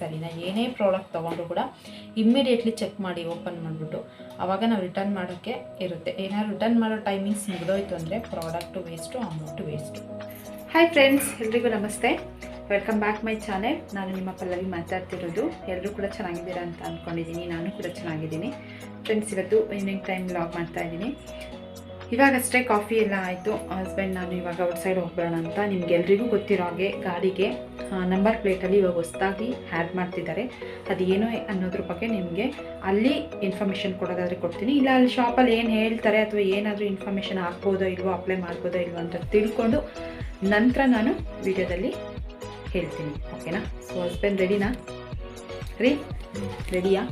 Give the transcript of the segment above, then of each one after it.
ಸರಿನಾ? ಏನೇ ಪ್ರಾಡಕ್ಟ್ ತೊಗೊಂಡ್ರು ಕೂಡ ಇಮ್ಮಿಡಿಯೇಟ್ಲಿ ಚೆಕ್ ಮಾಡಿ ಓಪನ್ ಮಾಡಿಬಿಟ್ಟು ಆವಾಗ ನಾವು ರಿಟರ್ನ್ ಮಾಡೋಕ್ಕೆ ಇರುತ್ತೆ. ಏನಾದ್ರು ರಿಟರ್ನ್ ಮಾಡೋ ಟೈಮಿಂಗ್ಸ್ ಮುಗಿದೋಯ್ತು ಅಂದರೆ product waste amount waste hi friends ಎಲ್ರಿಗೂ ನಮಸ್ತೆ. ವೆಲ್ಕಮ್ ಬ್ಯಾಕ್ ಮೈ ಚಾನೆಲ್ ನಾನು ನಿಮ್ಮ ಪಲ್ಲವಿ ಮಾತಾಡ್ತಿರೋದು. ಎಲ್ಲರೂ ಕೂಡ ಚೆನ್ನಾಗಿದ್ದೀರಾ ಅಂತ ಅಂದ್ಕೊಂಡಿದ್ದೀನಿ ನಾನು ಕೂಡ ಚೆನ್ನಾಗಿದ್ದೀನಿ. ಫ್ರೆಂಡ್ಸ್ ಇವತ್ತು ಈವ್ನಿಂಗ್ ಟೈಮ್ ಲಾಗ್ ಮಾಡ್ತಾ ಇದ್ದೀನಿ. ಇವಾಗಷ್ಟೇ ಕಾಫಿ ಎಲ್ಲ ಆಯಿತು. ಹಸ್ಬೆಂಡ್ ನಾನು ಇವಾಗ ಔಟ್ ಸೈಡ್ ಅಂತ ಅಂತ ನಿಮ್ಗೆಲ್ರಿಗೂ ಗೊತ್ತಿರೋ ಹಾಗೆ ಗಾಡಿಗೆ ನಂಬರ್ ಪ್ಲೇಟಲ್ಲಿ ಇವಾಗ ಹೊಸ್ದಾಗಿ ಆ್ಯಡ್ ಮಾಡ್ತಿದ್ದಾರೆ. ಅದು ಏನು ಅನ್ನೋದ್ರ ಬಗ್ಗೆ ನಿಮಗೆ ಅಲ್ಲಿ ಇನ್ಫಾರ್ಮೇಷನ್ ಕೊಡೋದಾದ್ರೆ ಕೊಡ್ತೀನಿ. ಇಲ್ಲ ಅಲ್ಲಿ ಶಾಪಲ್ಲಿ ಏನು ಹೇಳ್ತಾರೆ ಅಥವಾ ಏನಾದರೂ ಇನ್ಫಾರ್ಮೇಷನ್ ಹಾಕ್ಬೋದೋ ಇಲ್ವೋ ಅಪ್ಲೈ ಮಾಡ್ಬೋದೋ ಇಲ್ವೋ ಅಂತ ತಿಳ್ಕೊಂಡು ನಂತರ ನಾನು ವಿಡಿಯೋದಲ್ಲಿ ಹೇಳ್ತೀನಿ. ಓಕೆನಾ ಸೊ ಹಸ್ಬೆಂಡ್ ರೆಡಿನಾ ರೀ ರೆಡಿಯಾ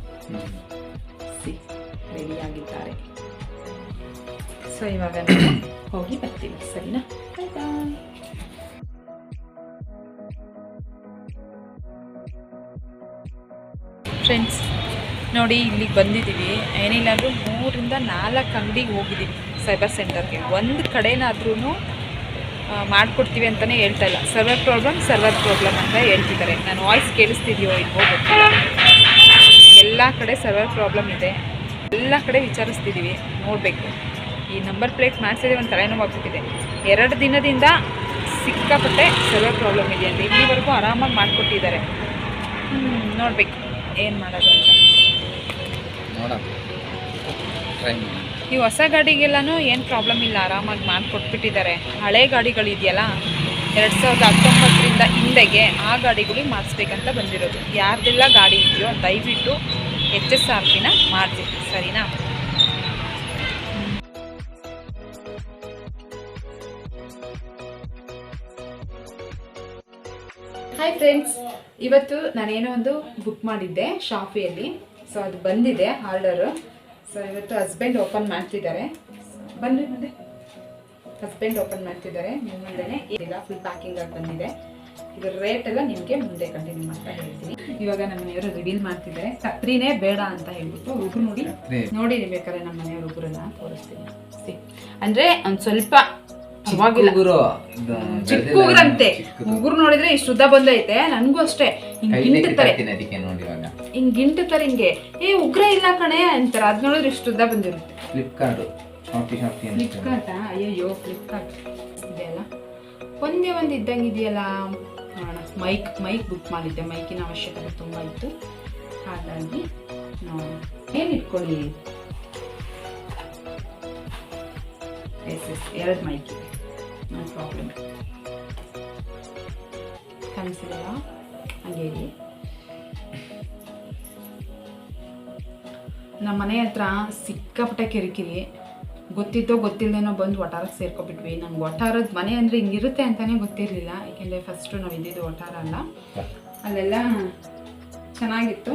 ಸಿ ರೆಡಿಯಾಗಿದ್ದಾರೆ ಸೊ ಇವಾಗ ಹೋಗಿ ಬರ್ತೀವಿ ಸರಿನಾ ಬಾಯ್ ಬಾಯ್ ಫ್ರೆಂಡ್ಸ್ ನೋಡಿ ಇಲ್ಲಿಗೆ ಬಂದಿದ್ದೀವಿ ಏನಿಲ್ಲ ಅಂದರೂ ಮೂರಿಂದ ನಾಲ್ಕು ಅಂಗಡಿಗೆ ಹೋಗಿದ್ದೀವಿ ಸೈಬರ್ ಸೆಂಟರ್ಗೆ ಒಂದು ಕಡೆನಾದ್ರೂ ಮಾಡಿಕೊಡ್ತೀವಿ ಅಂತಲೇ ಹೇಳ್ತಾ ಇಲ್ಲ. ಸರ್ವರ್ ಪ್ರಾಬ್ಲಮ್ ಸರ್ವರ್ ಪ್ರಾಬ್ಲಮ್ ಅಂತ ಹೇಳ್ತಿದ್ದಾರೆ. ನಾನು ವಾಯ್ಸ್ ಕೇಳಿಸ್ತಿದೆಯೋ ಇಲ್ವೋ ಗೊತ್ತಿಲ್ಲ. ಎಲ್ಲ ಕಡೆ ಸರ್ವರ್ ಪ್ರಾಬ್ಲಮ್ ಇದೆ. ಎಲ್ಲ ಕಡೆ ವಿಚಾರಿಸ್ತಿದ್ದೀವಿ ನೋಡಬೇಕು. ಈ ನಂಬರ್ ಪ್ಲೇಟ್ ಮಾಡಿಸಿದ್ರೆ ಒಂದು ತಲೆನೋವಾಗ್ಬಿಟ್ಟಿದೆ ಎರಡು ದಿನದಿಂದ ಸಿಕ್ಕಾಪಟ್ಟೆ ಸರ್ವರ್ ಪ್ರಾಬ್ಲಮ್ ಇದೆ ಅಂತ ಇಲ್ಲಿವರೆಗೂ ಆರಾಮಾಗಿ ಮಾಡಿಕೊಟ್ಟಿದ್ದಾರೆ. ನೋಡಬೇಕು ಏನು ಮಾಡೋದು ಅಂತ. ಈ ಹೊಸ ಗಾಡಿಗೆಲ್ಲನೂ ಏನು ಪ್ರಾಬ್ಲಮ್ ಇಲ್ಲ ಆರಾಮಾಗಿ ಮಾಡಿಕೊಟ್ಬಿಟ್ಟಿದ್ದಾರೆ. ಹಳೆ ಗಾಡಿಗಳಿದೆಯಲ್ಲ ಎರಡು ಸಾವಿರದ ಹತ್ತೊಂಬತ್ತರಿಂದ ಹಿಂದೆಗೆ ಆ ಗಾಡಿಗಳಿಗೆ ಮಾಡಿಸ್ಬೇಕಂತ ಬಂದಿರೋದು. ಯಾರ್ದೆಲ್ಲ ಗಾಡಿ ಇದೆಯೋ ದಯವಿಟ್ಟು ಎಚ್ ಎಸ್ ಆರ್ ಪಿನ ಮಾಡಿಸಿ ಸರಿನಾ? ಹಾಯ್ ಫ್ರೆಂಡ್ಸ್ ಇವತ್ತು ನಾನೇನೋ ಒಂದು ಬುಕ್ ಮಾಡಿದ್ದೆ ಶಾಫಿಯಲ್ಲಿ ಸೊ ಅದು ಬಂದಿದೆ ಆರ್ಡರು ಸೊ ಇವತ್ತು ಹಸ್ಬೆಂಡ್ ಓಪನ್ ಮಾಡ್ತಿದ್ದಾರೆ. ಬನ್ನಿ ಮುಂದೆ ಹಸ್ಬೆಂಡ್ ಓಪನ್ ಮಾಡ್ತಿದ್ದಾರೆ. ನಿಮ್ಮ ಮುಂದೆ ಇಲ್ಲ ಫುಲ್ ಪ್ಯಾಕಿಂಗ್ ಆಗಿ ಬಂದಿದೆ. ಇದರ ರೇಟ್ ಎಲ್ಲ ನಿಮಗೆ ಮುಂದೆ ಕಂಟಿನ್ಯೂ ಮಾಡ್ತಾ ಹೇಳ್ತೀನಿ. ಇವಾಗ ನಮ್ಮ ಮನೆಯವರು ರಿವೀಲ್ ಮಾಡ್ತಿದ್ದಾರೆ. ಕತ್ರಿನೇ ಬೇಡ ಅಂತ ಹೇಳ್ಬಿಟ್ಟು ಉಗುರು ನೋಡಿ. ನೋಡಿ ಬೇಕಾದ್ರೆ ನಮ್ಮ ಮನೆಯವರು ಉಗುರನ್ನ ತೋರಿಸ್ತೀನಿ. ಅಂದರೆ ಒಂದ್ ಸ್ವಲ್ಪ ಅವಾಗಿಲ್ಲ ಉಗುರು ಚಿಕ್ಕ ಉಗುರಂತೆ ಉಗುರು ನೋಡಿದ್ರೆ ಇಷ್ಟು ಉದ್ದ ಬಂದೈತೆ ನನಗೂ ಅಷ್ಟೇ. ಹಿಂಗ್ ಗಿಂಟುತ್ತಾರೆ. ಅದಕ್ಕೆ ನೋಡಿ ಇವಾಗ ಹಿಂಗ್ ಗಿಂಟುತ್ತಾರೆ ಹಿಂಗೆ. ಏ ಉಗ್ರ ಇಲ್ಲ ಕಣೆ ಅಂತಾರೆ. ಅದ್ ನೋಡಿದ್ರೆ ಇಷ್ಟು ಉದ್ದ ಬಂದಿರುತ್ತೆ. ಫ್ಲಿಪ್ಕಾರ್ಟ್ ಶಾಪಿ ಶಾಪಿ ಅಂತ ಫ್ಲಿಪ್ಕಾರ್ಟ್ ಅಯ್ಯೋ ಫ್ಲಿಪ್ಕಾರ್ಟ್ ಇದೆಯಲ್ಲ? ಒಂದೇ ಒಂದು ಇದ್ದಂಗೆ ಇದೆಯಲ್ಲ? ಮೈಕ್ ಮೈಕ್ ಬುಕ್ ಮಾಡಿದ್ದೆ. ಮೈಕಿನ ಅವಶ್ಯಕತೆ ತುಂಬ ಇತ್ತು. ಹಾಗಾಗಿ ನಾವು ಏನು ಇಟ್ಕೊಳ್ಳಿ? ಎಸ್ ಎಸ್ ಎರಡು ಮೈಕ್ ಇದೆ. ನೋ ಪ್ರಾಬ್ಲಮ್ ಕಾಣಿಸಿದೆಯಾ ಹಾಗೆ ಇರಿ ನಮ್ಮ ಮನೆ ಹತ್ರ ಸಿಕ್ಕಾಪಟ್ಟೆ ಕಿರಿಕಿರಿ. ಗೊತ್ತಿತ್ತೋ ಗೊತ್ತಿಲ್ಲದೇನೋ ಬಂದು ಒಟಾರಕ್ಕೆ ಸೇರ್ಕೊಬಿಟ್ವಿ. ನಂಗೆ ಒಟಾರದ ಮನೆ ಅಂದರೆ ಹಿಂಗಿರುತ್ತೆ ಅಂತಲೇ ಗೊತ್ತಿರಲಿಲ್ಲ. ಏಕೆಂದರೆ ಫಸ್ಟು ನಾವು ಇದ್ದಿದ್ದು ಒಟಾರ ಅಲ್ಲ. ಅಲ್ಲೆಲ್ಲ ಚೆನ್ನಾಗಿತ್ತು.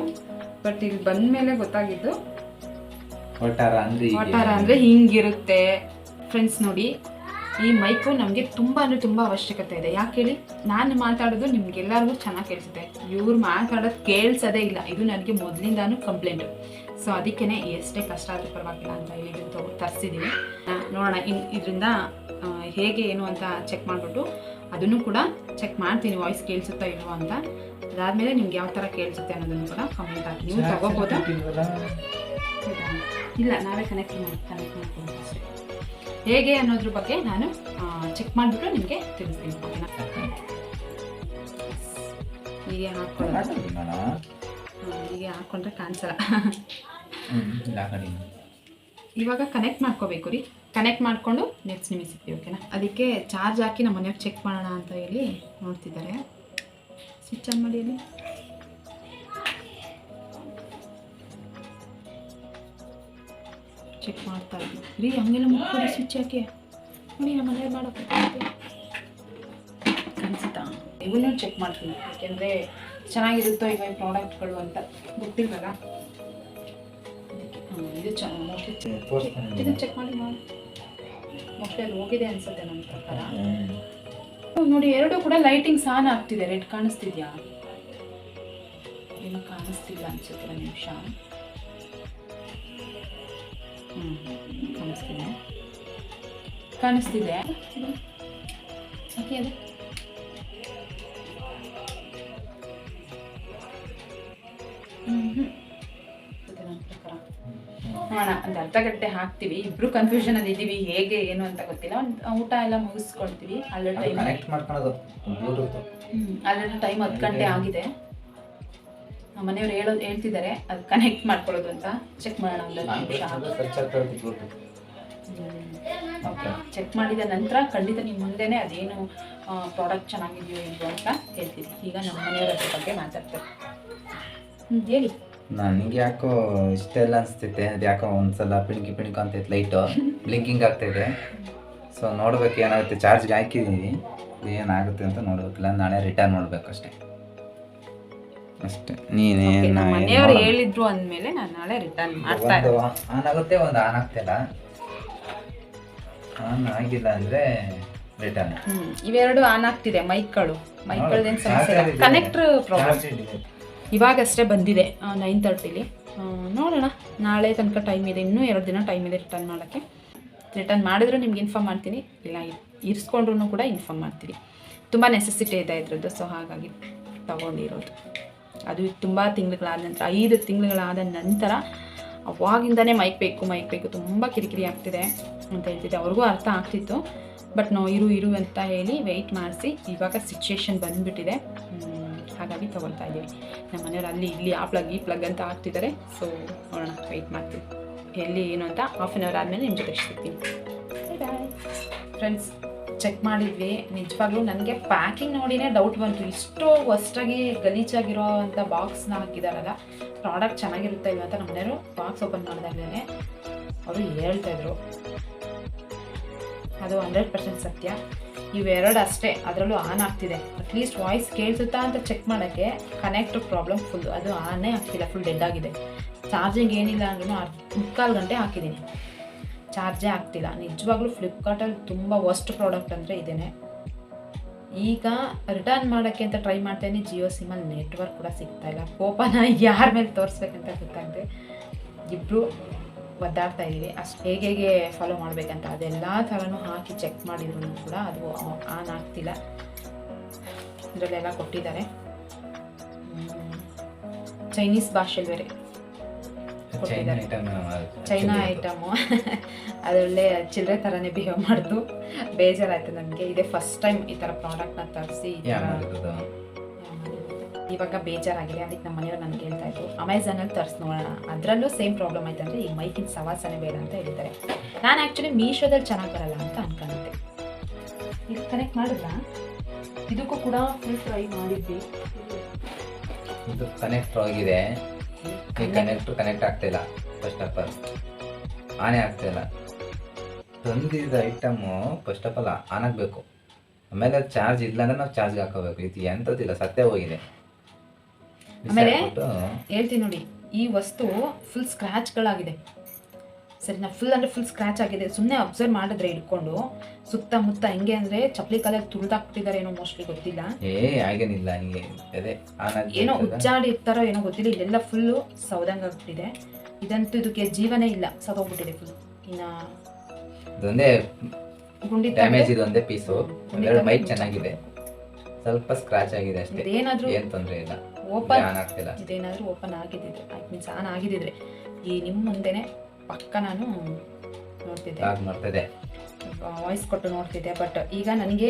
ಬಟ್ ಇಲ್ಲಿ ಬಂದ ಮೇಲೆ ಗೊತ್ತಾಗಿದ್ದು ಒಟಾರ ಅಂದರೆ. ಒಟಾರ ಅಂದರೆ ಹಿಂಗಿರುತ್ತೆ. ಫ್ರೆಂಡ್ಸ್ ನೋಡಿ ಈ ಮೈಕು ನಮಗೆ ತುಂಬ ಅಂದರೆ ತುಂಬ ಅವಶ್ಯಕತೆ ಇದೆ. ಯಾಕೆ ಹೇಳಿ? ನಾನು ಮಾತಾಡೋದು ನಿಮ್ಗೆಲ್ಲಾರ್ಗು ಚೆನ್ನಾಗಿ ಕೇಳಿಸುತ್ತೆ. ಇವ್ರು ಮಾತಾಡೋದು ಕೇಳಿಸೋದೇ ಇಲ್ಲ. ಇದು ನನಗೆ ಮೊದಲಿಂದಾನು ಕಂಪ್ಲೇಂಟು ಸೊ ಅದಕ್ಕೇ ಎಷ್ಟೇ ಕಷ್ಟ ಆದರೂ ಪರವಾಗಿಲ್ಲ ಅಂತ ಹೇಳಿ ಇದು ತಗೊ ತರಿಸಿದ್ದೀನಿ ನೋಡೋಣ ಇನ್ ಇದರಿಂದ ಹೇಗೆ ಏನು ಅಂತ ಚೆಕ್ ಮಾಡಿಬಿಟ್ಟು ಅದನ್ನು ಕೂಡ ಚೆಕ್ ಮಾಡ್ತೀನಿ ವಾಯ್ಸ್ ಕೇಳಿಸುತ್ತಾ ಇಲ್ವೋ ಅಂತ. ಅದಾದಮೇಲೆ ನಿಮ್ಗೆ ಯಾವ ಥರ ಕೇಳಿಸುತ್ತೆ ಅನ್ನೋದನ್ನು ಕೂಡ ಕಮೆಂಟ್ ಹಾಕಿ. ನೀವು ತಗೋಬೋದಾ? ಇಲ್ಲ ನಾವೇ ಕನೆಕ್ಟ್ ಮಾಡಿ ಕನೆಕ್ಟ್ ಮಾಡ್ಕೊಂಡು ಅಷ್ಟೇ. ಹೇಗೆ ಅನ್ನೋದ್ರ ಬಗ್ಗೆ ನಾನು ಚೆಕ್ ಮಾಡಿಬಿಟ್ಟು ನಿಮಗೆ ತಿಳಿಸ್ತೀನಿ. ಹೀಗೆ ಹಾಕ್ಕೊಳ್ಳೋದು ಹೀಗೆ ಹಾಕ್ಕೊಂಡ್ರೆ ಕಾಣಿಸಲ್ಲ. ಇವಾಗ ಕನೆಕ್ಟ್ ಮಾಡ್ಕೋಬೇಕು ರೀ. ಕನೆಕ್ಟ್ ಮಾಡಿಕೊಂಡು ನೆಕ್ಸ್ಟ್ ನಿಮಗೆ ಸಿಗ್ತೀವಿ ಓಕೆನಾ ಅದಕ್ಕೆ ಚಾರ್ಜ್ ಹಾಕಿ ನಮ್ಮ ಮನೆಯವ್ರು ಚೆಕ್ ಮಾಡೋಣ ಅಂತ ಹೇಳಿ ನೋಡ್ತಿದ್ದಾರೆ. ಸ್ವಿಚ್ ಆನ್ ಮಾಡಿ ಚೆಕ್ ಮಾಡ್ತಾ ಇದ್ವಿ ರೀ ಹಂಗೆಲ್ಲ ಮುಟ್ಕೊಡಿ ಸ್ವಿಚ್ ಹಾಕಿ. ನೋಡಿ ನಮ್ಮ ಮನೇಲಿ ಮಾಡೋಕೆ ಕನ್ಸಿತ ಇವನ್ನೂ ಚೆಕ್ ಮಾಡ್ತೀನಿ. ಯಾಕೆಂದರೆ ಚೆನ್ನಾಗಿರುತ್ತೋ ಈಗ ಈ ಪ್ರಾಡಕ್ಟ್ಗಳು ಅಂತ ಗೊತ್ತಿಲ್ವಲ್ಲ? ಇದು ಚೆನ್ನಾಗಿ ಇದು. ಚೆಕ್ ಮಾಡಿ ನೋಡಿ. ಅಲ್ಲಿ ಹೋಗಿದೆ ಅನ್ಸುತ್ತೆ ನನ್ನ ಪ್ರಕಾರ. ನೋಡಿ ಎರಡು ಕೂಡ ಲೈಟಿಂಗ್ಸ್ ಆನ್ ಆಗ್ತಿದೆ. ರೆಡ್ ಕಾಣಿಸ್ತಿದ್ಯಾ? ಏನು ಕಾಣಿಸ್ತಿಲ್ಲ ಅನ್ಸುತ್ತೆ ನಿಮಿಷ. ಕಾಣಿಸ್ತಿದೆ. ಕಾಣಿಸ್ತಿದೆ. ನೋಡೋಣ ಒಂದು ಅರ್ಧ ಗಂಟೆ ಹಾಕ್ತೀವಿ. ಇಬ್ರು ಕನ್ಫ್ಯೂಷನ್ ಅಲ್ಲಿ ಹೇಗೆ ಏನು ಅಂತ ಗೊತ್ತಿಲ್ಲ. ಊಟ ಎಲ್ಲ ಮುಗಿಸ್ಕೊಳ್ತೀವಿ. ಅಲ್ಲರ ಟೈಮ್ ಅಲ್ಲರ ಟೈಮ್ ಹತ್ತು ಗಂಟೆ ಆಗಿದೆ. ಮನೆಯವ್ರು ಹೇಳೋದು ಹೇಳ್ತಿದ್ದಾರೆ ಅದು ಕನೆಕ್ಟ್ ಮಾಡ್ಕೊಳ್ಳೋದು ಅಂತ. ಚೆಕ್ ಮಾಡೋಣ ಒಂದು ನಿಮಿಷ. ಓಕೆ ಚೆಕ್ ಮಾಡಿದ ನಂತರ ಖಂಡಿತ ನಿಮ್ಮ ಮುಂದೆನೇ ಅದೇನು ಪ್ರಾಡಕ್ಟ್ ಚೆನ್ನಾಗಿದೆಯೋ ಇಲ್ವೋ ಅಂತ ಹೇಳ್ತೀನಿ. ಈಗ ನಮ್ಮ ಮನೆಯವರ ಬಗ್ಗೆ ಮಾತಾಡ್ತಾರೆ. ಹ್ಞೂ ಹೇಳಿ. ನನಗೆ ಯಾಕೋ ಇಷ್ಟ ಇಲ್ಲ ಅನಿಸ್ತೈತೆ ಅದು ಯಾಕೋ ಒಂದ್ಸಲ ಪಿಣಿಕಿ ಪಿಣಿಕು ಅಂತ ಲೈಟು ಬ್ಲಿಂಕಿಂಗ್ ಆಗ್ತಾಯಿದೆ ಸೊ ನೋಡ್ಬೇಕು ಏನಾಗುತ್ತೆ. ಚಾರ್ಜ್ಗೆ ಹಾಕಿದ್ದೀನಿ ಏನಾಗುತ್ತೆ ಅಂತ ನೋಡ್ಬೇಕಿಲ್ಲ ನಾಳೆ ರಿಟರ್ನ್ ಮಾಡಬೇಕು ಅಷ್ಟೇ. ಅಷ್ಟೇ. ನೀನೇ ನಮ್ಮ ಮನೆಯವ್ರು ಹೇಳಿದ್ರು ಅಂದಮೇಲೆ ನಾನು ನಾಳೆ ರಿಟರ್ನ್ ಮಾಡ್ತಾ ಒಂದು ಇದ್ದೀನಿ ಆನ್ ಆಗುತ್ತೆ ಒಂದು ಆನ್ ಆಗ್ತಿಲ್ಲ. ಆನ್ ಆಗಿಲ್ಲ ಅಂದ್ರೆ ರಿಟರ್ನ್ ಹ್ಞೂ ಇವೆರಡು ಆನ್ ಆಗ್ತಿದೆ ಮೈಕ್ಗಳು. ಮೈಕ್ಗಳದೇನು ಸಮಸ್ಯೆ ಇಲ್ಲ. ಇದೆ. ಕನೆಕ್ಟ್ರ್ ಪ್ರಾಬ್ಲಮ್ ಇವಾಗಷ್ಟೇ ಬಂದಿದೆ ನೈನ್ ತರ್ಟಿಲಿ ನೋಡೋಣ. ನಾಳೆ ತನಕ ಟೈಮ್ ಇದೆ ಇನ್ನೂ ಎರಡು ದಿನ ಟೈಮ್ ಇದೆ ರಿಟರ್ನ್ ಮಾಡೋಕ್ಕೆ. ರಿಟರ್ನ್ ಮಾಡಿದ್ರು ನಿಮ್ಗೆ ಇನ್ಫಾರ್ಮ್ ಮಾಡ್ತೀನಿ. ಇಲ್ಲ ಇರಿಸ್ಕೊಂಡ್ರು ಕೂಡ ಇನ್ಫಾರ್ಮ್ ಮಾಡ್ತೀನಿ ತುಂಬ ನೆಸೆಸಿಟಿ ಇದೆ ಇದ್ರದ್ದು ಸೊ ಹಾಗಾಗಿ ತಗೊಂಡಿರೋದು. ಅದು ತುಂಬ ತಿಂಗಳುಗಳಾದ ನಂತರ, ಐದು ತಿಂಗಳುಗಳಾದ ನಂತರ ಅವಾಗಿಂದನೇ ಮೈಕ್ ಬೇಕು ಮೈಕ್ ಬೇಕು ತುಂಬ ಕಿರಿಕಿರಿ ಆಗ್ತಿದೆ ಅಂತ ಹೇಳ್ತಿದ್ದೆ. ಅವ್ರಿಗೂ ಅರ್ಥ ಆಗ್ತಿತ್ತು. ಬಟ್ ನಾವು ಇರು ಇರು ಅಂತ ಹೇಳಿ ವೆಯ್ಟ್ ಮಾಡಿಸಿ. ಇವಾಗ ಸಿಚುವೇಶನ್ ಬಂದುಬಿಟ್ಟಿದೆ. ಹಾಗಾಗಿ ತೊಗೊಳ್ತಾ ಇದ್ದೀವಿ. ನಮ್ಮ ಮನೆಯವ್ರು ಅಲ್ಲಿ ಇಲ್ಲಿ ಆ ಪ್ಲಗ್ ಈ ಪ್ಲಗ್ ಅಂತ ಆಗ್ತಿದ್ದಾರೆ ಸೊ ನೋಡೋಣ ವೆಯ್ಟ್ ಮಾಡ್ತೀವಿ. ಎಲ್ಲಿ, ಏನು ಅಂತ ಹಾಫ್ ಆನ್ ಅವರ್ ಆದಮೇಲೆ ನಿಮ್ಮ ಜೊತೆ ಸಿಗ್ತೀನಿ ಫ್ರೆಂಡ್ಸ್ ಚೆಕ್ ಮಾಡಿದ್ವಿ. ನಿಜವಾಗ್ಲೂ ನನಗೆ ಪ್ಯಾಕಿಂಗ್ ನೋಡಿನೇ ಡೌಟ್ ಬಂತು. ಇಷ್ಟು ಹೊಸ್ಟಾಗಿ ಗಲೀಜಾಗಿರೋ ಅಂಥ ಬಾಕ್ಸ್ನ ಹಾಕಿದಾರಲ್ಲ ಪ್ರಾಡಕ್ಟ್ ಚೆನ್ನಾಗಿರುತ್ತೆ ಇಲ್ಲ ಅಂತ ನಮ್ಮನೇರು ಬಾಕ್ಸ್ ಓಪನ್ ಮಾಡಿದಾಗಲೇ ಅವರು ಹೇಳ್ತಾಯಿದ್ರು ಅದು ಹಂಡ್ರೆಡ್ ಪರ್ಸೆಂಟ್ ಸತ್ಯ. ಇವೆರಡು ಅಷ್ಟೇ, ಅದರಲ್ಲೂ ಆನ್ ಆಗ್ತಿದೆ. ಅಟ್ಲೀಸ್ಟ್ ವಾಯ್ಸ್ ಕೇಳಿಸುತ್ತಾ ಅಂತ ಚೆಕ್ ಮಾಡೋಕ್ಕೆ ಕನೆಕ್ಟ್ ಪ್ರಾಬ್ಲಮ್ ಫುಲ್ ಅದು ಆನೇ ಆಗ್ತಿಲ್ಲ ಫುಲ್ ಡೆಡ್ ಆಗಿದೆ. ಚಾರ್ಜಿಂಗ್ ಏನಿಲ್ಲ ಅಂದ್ರೂ ಮುಕ್ಕಾಲು ಗಂಟೆ ಹಾಕಿದ್ದೀನಿ. ಚಾರ್ಜೇ ಆಗ್ತಿಲ್ಲ. ನಿಜವಾಗ್ಲೂ ಫ್ಲಿಪ್ಕಾರ್ಟಲ್ಲಿ ತುಂಬ ವರ್ಸ್ಟ್ ಪ್ರಾಡಕ್ಟ್ ಅಂದರೆ ಇದೇ ಈಗ ರಿಟರ್ನ್ ಮಾಡೋಕ್ಕೆ ಅಂತ ಟ್ರೈ ಮಾಡ್ತೇನೆ. ಜಿಯೋ ಸಿಮಲ್ಲಿ ನೆಟ್ವರ್ಕ್ ಕೂಡ ಸಿಗ್ತಾ ಇಲ್ಲ. ಕೋಪನ ಯಾರ ಮೇಲೆ ತೋರಿಸ್ಬೇಕಂತ ಗೊತ್ತಾಗದೆ. ಇಬ್ಬರು ಒದ್ದಾಡ್ತಾ ಇದ್ದೀವಿ. ಅಷ್ಟು ಹೇಗೆ ಹೇಗೆ ಫಾಲೋ ಮಾಡಬೇಕಂತ ಅದೆಲ್ಲ ಥರನೂ ಹಾಕಿ ಚೆಕ್ ಮಾಡಿದ್ರು ಕೂಡ ಅದು ಆನ್ ಆಗ್ತಿಲ್ಲ. ಇದರಲ್ಲೆಲ್ಲ ಕೊಟ್ಟಿದ್ದಾರೆ. ಚೈನೀಸ್ ಭಾಷೆಯಲ್ಲಿ ಬೇರೆ. ಕೊಟ್ಟಿದ್ದಾರೆ. ಚೈನಾ ಐಟಮು ಅದೊಳ್ಳೆ ಚಿಲ್ಲರೆ ಥರನೇ ಬಿಹೇವ್ ಮಾಡಿದ್ರು ಬೇಜಾರಾಯ್ತು ನನಗೆ. ಇದೇ ಫಸ್ಟ್ ಟೈಮ್ ಈ ಥರ ಪ್ರಾಡಕ್ಟ್ನ ತರಿಸಿ ಇವಾಗ ಬೇಜಾರಾಗಿದೆ. ಅದಕ್ಕೆ ನಮ್ಮ ಮನೆಯವ್ರು ನನಗೆ ಹೇಳ್ತಾ ಇದ್ರು ಅಮೆಝಾನಲ್ಲಿ ತರಿಸಿ ನೋಡೋಣ. ಅದರಲ್ಲೂ ಸೇಮ್ ಪ್ರಾಬ್ಲಮ್ ಆಯ್ತು ಅಂದರೆ ಈ ಮೈಕಿನ ಸವಾಸನೆ ಬೇಡ ಅಂತ ಹೇಳ್ತಾರೆ ನಾನು ಆ್ಯಕ್ಚುಲಿ ಮೀಶೋದಲ್ಲಿ ಚೆನ್ನಾಗಿ ಬರಲ್ಲ ಅಂತ ಅನ್ಕೊಂಡಿದ್ದೆ ಇದು ಕನೆಕ್ಟ್ ಮಾಡಿದ್ರಾ? ಇದಕ್ಕೂ ಕೂಡ ಫುಲ್ ಟ್ರೈ ಮಾಡಿದ್ವಿ. ಇದು ಕನೆಕ್ಟ್ ಹೋಗಿದೆ ಈ ಕನೆಕ್ಟ್ ಕನೆಕ್ಟ್ ಆಗ್ತಿಲ್ಲ ಫಸ್ಟ್ ಆಫ್ ಆಲ್ ಆನೇ ಆಗ್ತಿಲ್ಲ ತಂದಿದ್ದ item first of all on ಆಗಬೇಕು. ಆಮೇಲೆ ಚಾರ್ಜ್ ಇಲ್ಲ ಅಂದ್ರೆ ನಾವು ಚಾರ್ಜ್ ಹಾಕೋಬೇಕು. ಇದು ಎಂಥದ್ದಿಲ್ಲ ಸತ್ಯ ಹೋಗಿದೆ. ಆಮೇಲೆ? ಹೇಳ್ತೀನಿ ನೋಡಿ ಈ ವಸ್ತು ಫುಲ್ ಸ್ಕ್ರ್ಯಾಚ್ಗಳಾಗಿದೆ ಸರಿ ನಾ ಫುಲ್ ಅಂದರೆ ಫುಲ್ ಸ್ಕ್ರ್ಯಾಚ್ ಆಗಿದೆ. ಸುಮ್ಮನೆ ಅಬ್ಸರ್ವ್ ಮಾಡಿದ್ರೆ ಹಿಡ್ಕೊಂಡು ಸುತ್ತಮುತ್ತ ಹೆಂಗೆ ಅಂದರೆ ಚಪ್ಪಲಿ ಕಾಲಲ್ಲಿ ತುಳಿದಾಕ್ಬಿಟ್ಟಿದ್ದಾರೆ ಏನೋ ಮೋಸ್ಟ್ಲಿ ಗೊತ್ತಿಲ್ಲ. ಏ ಆಗೇನಿಲ್ಲ ಹಿಂಗೆ. ಅದೇ ಏನೋ ಉಚ್ಚಾಡಿರ್ತಾರೋ ಏನೋ ಗೊತ್ತಿಲ್ಲ. ಇದೆಲ್ಲ ಫುಲ್ಲು ಸೌದಂಗಾಗ್ಬಿಟ್ಟಿದೆ ಇದಂತೂ ಇದಕ್ಕೆ ಜೀವನೇ ಇಲ್ಲ. ಸದೋಗ್ಬಿಟ್ಟಿದೆ ಫುಲ್ ಇನ್ನು ಇದೊಂದೇ ಗುಂಡಿ ಡ್ಯಾಮೇಜ್ ಇದೊಂದೇ ಪೀಸು ಒಂದೆರಡು ಮೈಕ್ ಚೆನ್ನಾಗಿದೆ. ಸ್ವಲ್ಪ ಸ್ಕ್ರಾಚ್ ಆಗಿದೆ ಅಷ್ಟೇ. ಇದೇನಾದ್ರೂ ಏನು ತೊಂದರೆ ಇಲ್ಲ. ಓಪನ್ ಆಗ್ತಿಲ್ಲ. ಇದೇನಾದರೂ ಓಪನ್ ಆಗಿದ್ದಿದ್ರೆ ಐ ಮೀನ್ಸ್ ಆನ್ ಆಗಿದ್ದಿದ್ರೆ ಈ ನಿಮ್ಮ ಮುಂದೆನೆ ಪಕ್ಕ ನಾನು ನೋಡ್ತಿದ್ದೆ. ವಾಯ್ಸ್ ಕೊಟ್ಟು ನೋಡ್ತಿದ್ದೆ ಬಟ್ ಈಗ ನನಗೆ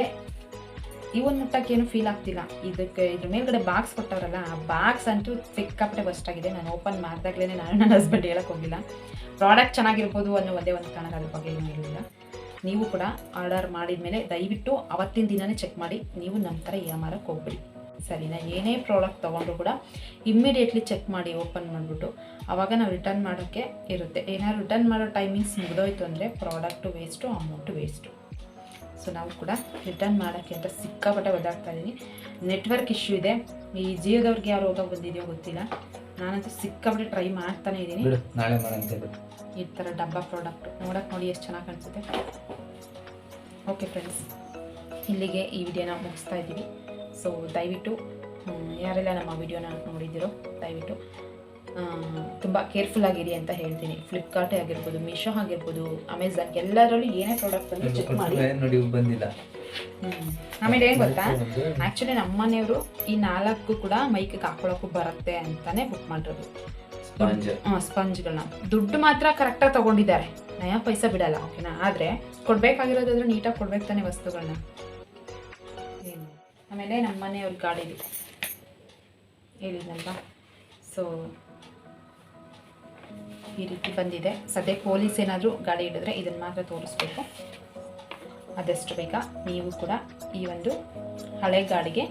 ಈ ಒಂದು ಮುಟ್ಟಕ್ಕೆ ಏನು ಫೀಲ್ ಆಗ್ತಿಲ್ಲ. ಇದಕ್ಕೆ ಇದ್ರ ಮೇಲ್ಗಡೆ ಬಾಕ್ಸ್ ಕೊಟ್ಟವರಲ್ಲ ಆ ಬಾಕ್ಸ್ ಅಂತೂ ಸಿಕ್ಕಾಪಟ್ಟೆ ಬಸ್ಟ್ ಆಗಿದೆ. ನಾನು ಓಪನ್ ಮಾಡಿದಾಗಲೇ ನಾನು ನನ್ನ ಹಸ್ಬೆಂಡ್ ಹೇಳಕ್ ಹೋಗಿಲ್ಲ. ಪ್ರಾಡಕ್ಟ್ ಚೆನ್ನಾಗಿರ್ಬೋದು ಅನ್ನೋ ಒಂದೇ ಒಂದು ಕಾರಣ ಅದ್ರ ಬಗ್ಗೆ ಏನು ಇರಲಿಲ್ಲ. ನೀವು ಕೂಡ ಆರ್ಡರ್ ಮಾಡಿದ ಮೇಲೆ ದಯವಿಟ್ಟು ಅವತ್ತಿನ ದಿನನೇ ಚೆಕ್ ಮಾಡಿ. ನೀವು ನಮ್ಮ ಥರ ಯಾಮಾರಕ್ಕೆ ಹೋಗ್ಬಿಡಿ. ಸರಿನಾ? ಏನೇ ಪ್ರಾಡಕ್ಟ್ ತೊಗೊಂಡ್ರು ಕೂಡ ಇಮ್ಮಿಡಿಯೇಟ್ಲಿ ಚೆಕ್ ಮಾಡಿ ಓಪನ್ ಮಾಡಿಬಿಟ್ಟು ಆವಾಗ ನಾವು ರಿಟರ್ನ್ ಮಾಡೋಕ್ಕೆ ಇರುತ್ತೆ. ಏನಾದ್ರು ರಿಟರ್ನ್ ಮಾಡೋ ಟೈಮಿಂಗ್ಸ್ ಮುಗಿದೋಯ್ತು ಅಂದರೆ product waste amount waste so ನಾವು ಕೂಡ ರಿಟರ್ನ್ ಮಾಡೋಕ್ಕೆ ಅಂತ ಸಿಕ್ಕಾಪಟ್ಟೆ ಒದಾಗ್ತಾ ಇದ್ದೀನಿ ನೆಟ್ವರ್ಕ್ ಇಶ್ಯೂ ಇದೆ. ಈ ಜಿಯೋದವ್ರಿಗೆ ಯಾರು ಹೋಗೋ ಬಂದಿದೆಯೋ ಗೊತ್ತಿಲ್ಲ. ನಾನಂತೂ ಸಿಕ್ಕಾಪಟ್ಟೆ ಟ್ರೈ ಮಾಡ್ತಾನೆ ಇದ್ದೀನಿ ಈ ಥರ ಡಬ್ಬ ಪ್ರಾಡಕ್ಟ್ ನೋಡೋಕೆ ನೋಡಿ ಎಷ್ಟು ಚೆನ್ನಾಗಿ ಕಾಣಿಸುತ್ತೆ. ಓಕೆ ಫ್ರೆಂಡ್ಸ್ ಇಲ್ಲಿಗೆ ಈ ವಿಡಿಯೋನ ಮುಗಿಸ್ತಾ ಇದ್ದೀವಿ. ಸೊ ದಯವಿಟ್ಟು ಯಾರೆಲ್ಲ ನಮ್ಮ ವಿಡಿಯೋನ ನೋಡಿದ್ದೀರೋ ದಯವಿಟ್ಟು ತುಂಬ ಕೇರ್ಫುಲ್ ಆಗಿರಿ ಅಂತ ಹೇಳ್ತೀನಿ. ಫ್ಲಿಪ್ಕಾರ್ಟೇ ಆಗಿರ್ಬೋದು ಮೀಶೋ ಆಗಿರ್ಬೋದು ಅಮೆಝಾನ್ ಎಲ್ಲದರಲ್ಲೂ ಏನೇ ಪ್ರಾಡಕ್ಟ್ ಬಂದು ಚೆಕ್ ಮಾಡಿ. ಬಂದಿಲ್ಲ. ಹ್ಮ್. ಆಮೇಲೆ ಏನು ಗೊತ್ತಾ? ಆ್ಯಕ್ಚುಲಿ ನಮ್ಮ ಮನೆಯವರು ಈ ನಾಲ್ಕು ಕೂಡ ಮೈಕಿಗೆ ಹಾಕೊಳ್ಳೋಕ್ಕೂ ಬರುತ್ತೆ ಅಂತಾನೆ ಬುಕ್ ಮಾಡಿರೋದು. ಸ್ಪಂಜ್ ಸ್ಪಂಜ್ಗಳನ್ನ ದುಡ್ಡು ಮಾತ್ರ ಕರೆಕ್ಟಾಗಿ ತಗೊಂಡಿದ್ದಾರೆ. ನಯ ಪೈಸಾ ಬಿಡಲ್ಲ ಓಕೆನಾ ಆದರೆ ಕೊಡ್ಬೇಕಾಗಿರೋದಾದ್ರೂ ನೀಟಾಗಿ ಕೊಡ್ಬೇಕು ತಾನೆ ವಸ್ತುಗಳನ್ನ ಆಮೇಲೆ ನಮ್ಮ ಮನೆಯವ್ರ ಗಾಡಿಲಿ. ಹೇಳಿದ್ನಲ್ವಾ ಸೊ ಈ ರೀತಿ ಬಂದಿದೆ. ಸದ್ಯ ಪೊಲೀಸ್ ಏನಾದರೂ ಗಾಡಿ ಹಿಡಿದ್ರೆ ಇದನ್ನು ಮಾತ್ರ ತೋರಿಸ್ಬೇಕು. ಆದಷ್ಟು ಬೇಗ ನೀವು ಕೂಡ ಈ ಒಂದು ಹಳೆ ಗಾಡಿಗೆ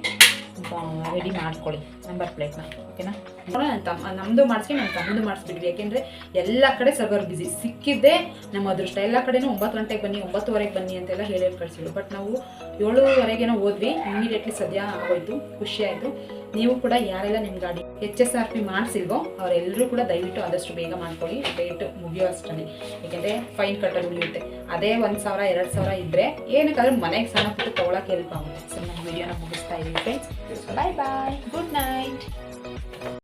ರೆಡಿ ಮಾಡ್ಕೊಳ್ಳಿ. ನಂಬರ್ ಪ್ಲೇಟ್ನ ಓಕೆನಾ? ನನ್ನ ತಮ್ಮ ನಮ್ಮದು ಮಾಡಿಸಿ ನನ್ನ ತಮ್ಮದು ಮಾಡಿಸ್ಬಿಡ್ವಿ. ಯಾಕೆಂದರೆ ಎಲ್ಲ ಕಡೆ ಸರ್ವರ್ ಬಿಸಿ ಸಿಕ್ಕಿದ್ದೆ ನಮ್ಮ ಅದೃಷ್ಟ. ಎಲ್ಲ ಕಡೆನೂ ಒಂಬತ್ತು ಗಂಟೆಗೆ ಬನ್ನಿ ಒಂಬತ್ತುವರೆಗೆ ಬನ್ನಿ ಅಂತೆಲ್ಲ ಹೇಳಿ ಹೇಳಿ ಕಳಿಸಿದ್ರು. ಬಟ್ ನಾವು ಏಳುವರೆಗೇನೋ ಹೋದ್ವಿ ಇಮಿಡಿಯೇಟ್ಲಿ ಸದ್ಯ ಆಗೋಯ್ತು ಖುಷಿ ಆಯಿತು. ನೀವು ಕೂಡ ಯಾರೆಲ್ಲ ನಿಮ್ಮ ಗಾಡಿ ಎಚ್ ಎಸ್ ಆರ್ ಪಿ ಮಾಡಿಸಿಲ್ವೋ ಅವರೆಲ್ಲರೂ ಕೂಡ ದಯವಿಟ್ಟು ಆದಷ್ಟು ಬೇಗ ಮಾಡ್ಕೊಳ್ಳಿ. ಡೇಟ್ ಮುಗಿಯೋ ಅಷ್ಟೇ ಯಾಕೆಂದರೆ ಫೈನ್ ಕಟ್ಟಲು ಉಳಿಯುತ್ತೆ. ಅದೇ ಒಂದು ಸಾವಿರ ಎರಡು ಸಾವಿರ ಇದ್ದರೆ ಏನಕ್ಕಾದ್ರೂ ಮನೆಗೆ ಸಣ್ಣ ಪುಟ್ಟ ತೊಗೊಳಕ್ಕೆ ಹೆಲ್ಪ್ ಆಗುತ್ತೆ ಸೊ ನಮ್ಮ ವಿಡಿಯೋನ ಮುಗಿಸ್ತಾ ಇದ್ದೀವಿ friends bye bye good night night.